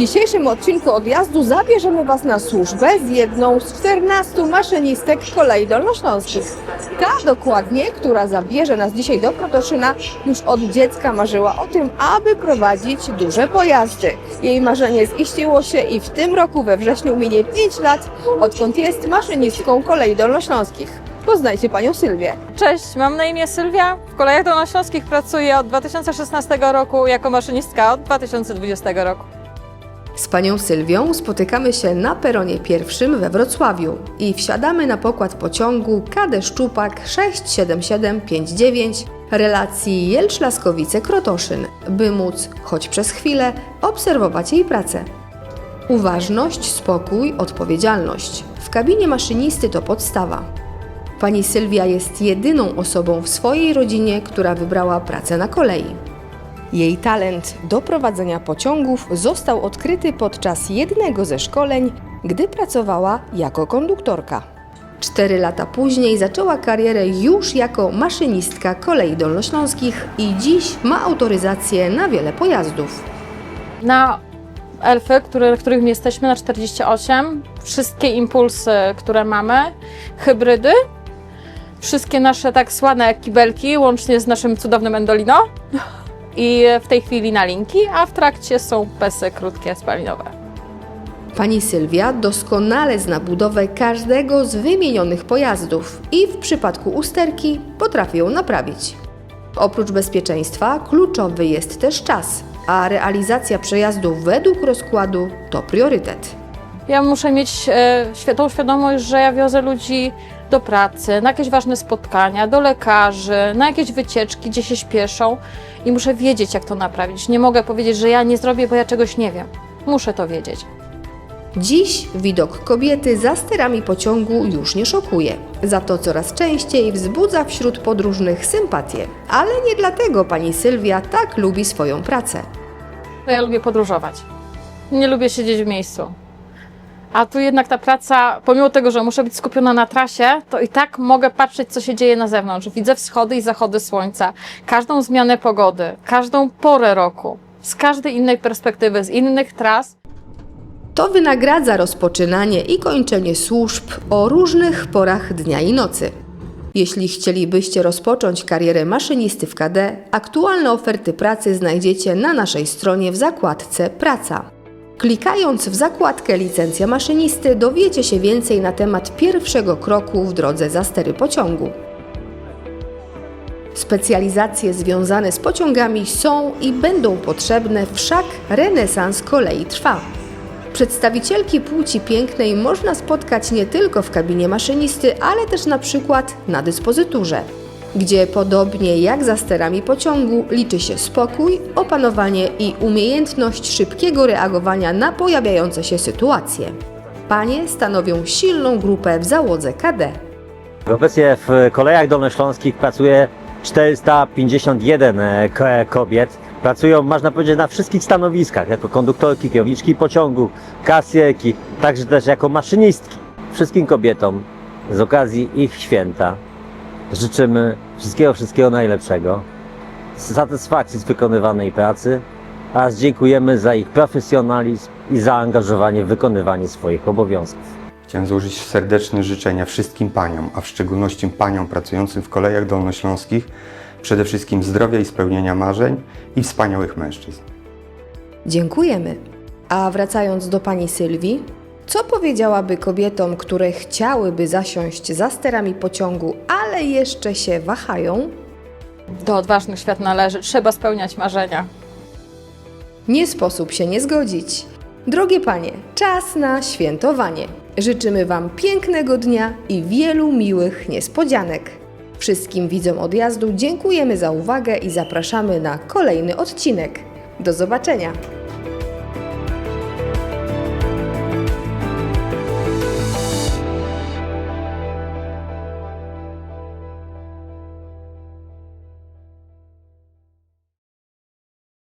dzisiejszym odcinku odjazdu zabierzemy Was na służbę z jedną z 14 maszynistek kolei dolnośląskich. Ta dokładnie, która zabierze nas dzisiaj do Krotoszyna, już od dziecka marzyła o tym, aby prowadzić duże pojazdy. Jej marzenie ziściło się i w tym roku we wrześniu minie 5 lat, odkąd jest maszynistką kolei dolnośląskich. Poznajcie Panią Sylwię. Cześć, mam na imię Sylwia. W Kolejach Dolnośląskich pracuję od 2016 roku jako maszynistka od 2020 roku. Z panią Sylwią spotykamy się na peronie pierwszym we Wrocławiu i wsiadamy na pokład pociągu KD Szczupak 67759 relacji Jelcz-Laskowice-Krotoszyn, by móc, choć przez chwilę, obserwować jej pracę. Uważność, spokój, odpowiedzialność. W kabinie maszynisty to podstawa. Pani Sylwia jest jedyną osobą w swojej rodzinie, która wybrała pracę na kolei. Jej talent do prowadzenia pociągów został odkryty podczas jednego ze szkoleń, gdy pracowała jako konduktorka. Cztery lata później zaczęła karierę już jako maszynistka kolei dolnośląskich i dziś ma autoryzację na wiele pojazdów. Na Elfy, które, których jesteśmy na 48, wszystkie impulsy, które mamy, hybrydy, wszystkie nasze tak słane kibelki, łącznie z naszym cudownym Endolino i w tej chwili na linki, a w trakcie są pesy krótkie spalinowe. Pani Sylwia doskonale zna budowę każdego z wymienionych pojazdów i w przypadku usterki potrafi ją naprawić. Oprócz bezpieczeństwa kluczowy jest też czas, a realizacja przejazdu według rozkładu to priorytet. Ja muszę mieć e, tą świadomość, że ja wiozę ludzi do pracy, na jakieś ważne spotkania, do lekarzy, na jakieś wycieczki, gdzie się śpieszą i muszę wiedzieć, jak to naprawić. Nie mogę powiedzieć, że ja nie zrobię, bo ja czegoś nie wiem. Muszę to wiedzieć. Dziś widok kobiety za sterami pociągu już nie szokuje. Za to coraz częściej wzbudza wśród podróżnych sympatię. Ale nie dlatego pani Sylwia tak lubi swoją pracę. Ja lubię podróżować. Nie lubię siedzieć w miejscu. A tu jednak ta praca, pomimo tego, że muszę być skupiona na trasie, to i tak mogę patrzeć, co się dzieje na zewnątrz. Widzę wschody i zachody słońca, każdą zmianę pogody, każdą porę roku, z każdej innej perspektywy, z innych tras. To wynagradza rozpoczynanie i kończenie służb o różnych porach dnia i nocy. Jeśli chcielibyście rozpocząć karierę maszynisty w KD, aktualne oferty pracy znajdziecie na naszej stronie w zakładce Praca. Klikając w zakładkę Licencja maszynisty dowiecie się więcej na temat pierwszego kroku w drodze za stery pociągu. Specjalizacje związane z pociągami są i będą potrzebne, wszak renesans kolei trwa. Przedstawicielki płci pięknej można spotkać nie tylko w kabinie maszynisty, ale też na przykład na dyspozyturze, gdzie podobnie jak za sterami pociągu liczy się spokój, opanowanie i umiejętność szybkiego reagowania na pojawiające się sytuacje. Panie stanowią silną grupę w załodze KD. Obecnie w kolejach dolnośląskich pracuje 451 e, ko- kobiet. Pracują, można powiedzieć, na wszystkich stanowiskach, jako konduktorki, kierowniczki pociągu, kasjerki, także też jako maszynistki. Wszystkim kobietom z okazji ich święta życzymy wszystkiego, wszystkiego najlepszego, satysfakcji z wykonywanej pracy oraz dziękujemy za ich profesjonalizm i zaangażowanie w wykonywanie swoich obowiązków. Chciałem złożyć serdeczne życzenia wszystkim paniom, a w szczególności paniom pracującym w kolejach dolnośląskich, przede wszystkim zdrowia i spełnienia marzeń i wspaniałych mężczyzn. Dziękujemy. A wracając do pani Sylwii, co powiedziałaby kobietom, które chciałyby zasiąść za sterami pociągu, ale jeszcze się wahają? Do odważnych świat należy, trzeba spełniać marzenia. Nie sposób się nie zgodzić. Drogie panie, czas na świętowanie. Życzymy Wam pięknego dnia i wielu miłych niespodzianek. Wszystkim widzom odjazdu dziękujemy za uwagę i zapraszamy na kolejny odcinek. Do zobaczenia!